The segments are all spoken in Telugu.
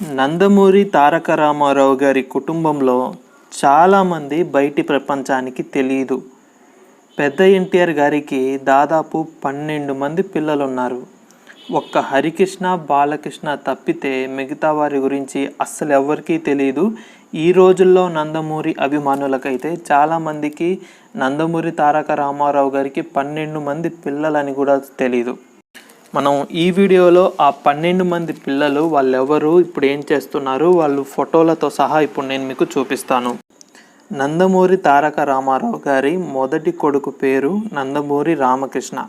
నందమూరి తారక రామారావు గారి కుటుంబంలో చాలామంది బయటి ప్రపంచానికి తెలియదు పెద్ద ఎన్టీఆర్ గారికి దాదాపు పన్నెండు మంది పిల్లలు ఉన్నారు ఒక్క హరికృష్ణ బాలకృష్ణ తప్పితే మిగతా వారి గురించి అస్సలు ఎవరికీ తెలియదు ఈ రోజుల్లో నందమూరి అభిమానులకైతే చాలామందికి నందమూరి తారక రామారావు గారికి పన్నెండు మంది పిల్లలని కూడా తెలియదు మనం ఈ వీడియోలో ఆ పన్నెండు మంది పిల్లలు వాళ్ళెవరు ఇప్పుడు ఏం చేస్తున్నారు వాళ్ళు ఫోటోలతో సహా ఇప్పుడు నేను మీకు చూపిస్తాను. నందమూరి తారక రామారావు గారి మొదటి కొడుకు పేరు నందమూరి రామకృష్ణ.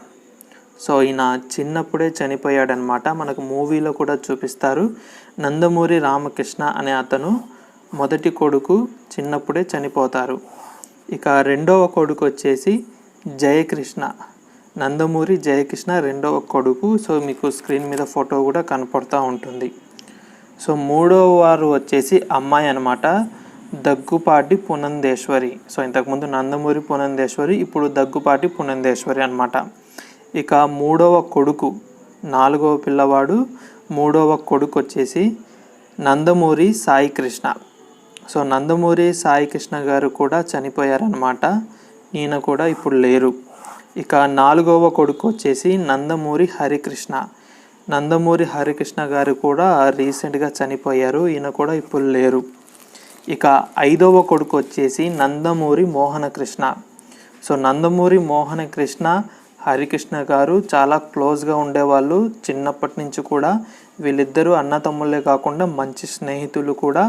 సో ఈయన చిన్నప్పుడే చనిపోయాడనమాట. మనకు మూవీలో కూడా చూపిస్తారు. నందమూరి రామకృష్ణ అనే అతను మొదటి కొడుకు చిన్నప్పుడే చనిపోతారు. ఇక రెండవ కొడుకు వచ్చేసి జయకృష్ణ. నందమూరి జయకృష్ణ రెండవ కొడుకు. సో మీకు స్క్రీన్ మీద ఫోటో కూడా కనపడుతూ ఉంటుంది. సో మూడవ వారు వచ్చేసి అమ్మాయి అనమాట దగ్గుపాటి పునందేశ్వరి. సో ఇంతకుముందు నందమూరి పునందేశ్వరి ఇప్పుడు దగ్గుపాటి పునందేశ్వరి అనమాట ఇక మూడవ కొడుకు నాలుగవ పిల్లవాడు మూడవ కొడుకు వచ్చేసి నందమూరి సాయి కృష్ణ సో నందమూరి సాయి కృష్ణ గారు కూడా చనిపోయారనమాట ఈయన కూడా ఇప్పుడు లేరు. ఇక నాలుగవ కొడుకు వచ్చేసి నందమూరి హరికృష్ణ. నందమూరి హరికృష్ణ గారు కూడా రీసెంట్గా చనిపోయారు. ఈయన కూడా ఇప్పుడు లేరు. ఇక ఐదవ కొడుకు వచ్చేసి నందమూరి మోహనకృష్ణ. సో నందమూరి మోహనకృష్ణ హరికృష్ణ గారు చాలా క్లోజ్గా ఉండేవాళ్ళు. చిన్నప్పటి నుంచి కూడా వీళ్ళిద్దరూ అన్నతమ్ముళ్ళే కాకుండా మంచి స్నేహితులు కూడా.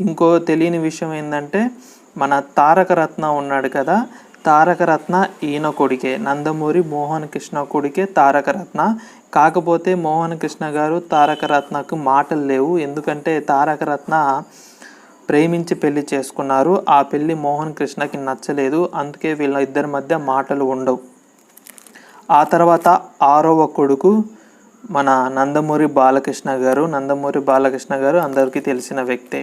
ఇంకో తెలియని విషయం ఏంటంటే మన తారక రత్న ఉన్నాడు కదా తారక రత్న ఈయన కొడుకే. నందమూరి మోహన్ కృష్ణ కొడుకే తారక రత్న కాకపోతే మోహన్ కృష్ణ గారు తారక రత్నకు మాటలు లేవు. ఎందుకంటే తారక రత్న ప్రేమించి పెళ్ళి చేసుకున్నారు. ఆ పెళ్ళి మోహన్ కృష్ణకి నచ్చలేదు. అందుకే వీళ్ళ ఇద్దరి మధ్య మాటలు ఉండవు. ఆ తర్వాత ఆరవ కొడుకు మన నందమూరి బాలకృష్ణ గారు నందమూరి బాలకృష్ణ గారు అందరికీ తెలిసిన వ్యక్తే.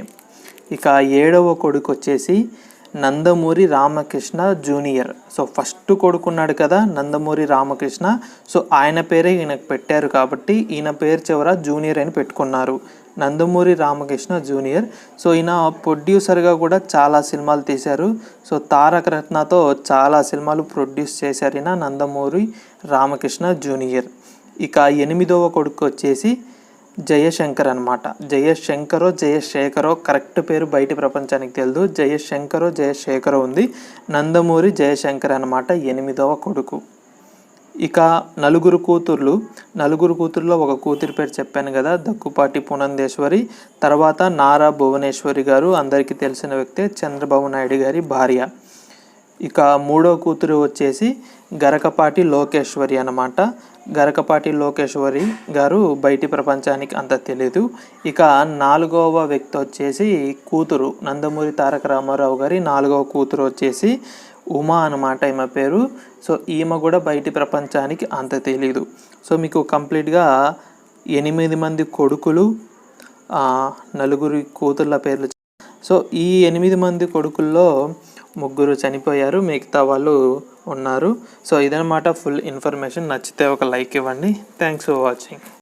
ఇక ఏడవ కొడుకు వచ్చేసి Nandamuri Ramakrishna junior. So first కొడుకున్నాడు కదా నందమూరి రామకృష్ణ. సో ఆయన పేరే ఈయనకు పెట్టారు కాబట్టి ఈయన పేరు చివర జూనియర్ అని పెట్టుకున్నారు. నందమూరి రామకృష్ణ జూనియర్. సో ఈయన ప్రొడ్యూసర్గా కూడా చాలా సినిమాలు తీశారు. సో తారక రత్నతో చాలా సినిమాలు ప్రొడ్యూస్ చేశారు ఈయన నందమూరి రామకృష్ణ జూనియర్. ఇక ఎనిమిదవ కొడుకు వచ్చేసి జయశంకర్ అనమాట జయశంకరో జయశేఖరో కరెక్ట్ పేరు బయటి ప్రపంచానికి తెలియదు. జయశంకరో జయశేఖరో ఉంది. నందమూరి జయశంకర్ అనమాట ఎనిమిదవ కొడుకు. ఇక నలుగురు కూతుర్లు. నలుగురు కూతుర్లో ఒక కూతురి పేరు చెప్పాను కదా దగ్గుపాటి పునందేశ్వరి. తర్వాత నారా భువనేశ్వరి గారు అందరికీ తెలిసిన వ్యక్తే చంద్రబాబు నాయుడు గారి భార్య. ఇక మూడో కూతురు వచ్చేసి గరకపాటి లోకేశ్వరి అనమాట గరకపాటి లోకేశ్వరి గారు బయటి ప్రపంచానికి అంత తెలియదు ఇక నాలుగవ వ్యక్తి వచ్చేసి కూతురు నందమూరి తారక రామారావు గారి నాలుగవ కూతురు వచ్చేసి ఉమా అనమాట ఈమె పేరు. సో ఈమె కూడా బయటి ప్రపంచానికి అంత తెలీదు. సో మీకు కంప్లీట్గా ఎనిమిది మంది కొడుకులు నలుగురి కూతుర్ల పేర్లు సో ఈ ఎనిమిది మంది కొడుకుల్లో ముగ్గురు చనిపోయారు మిగతా వాళ్ళు ఉన్నారు. సో ఇదనమాట ఫుల్ ఇన్ఫర్మేషన్. నచ్చితే ఒక లైక్ ఇవ్వండి. Thanks for watching.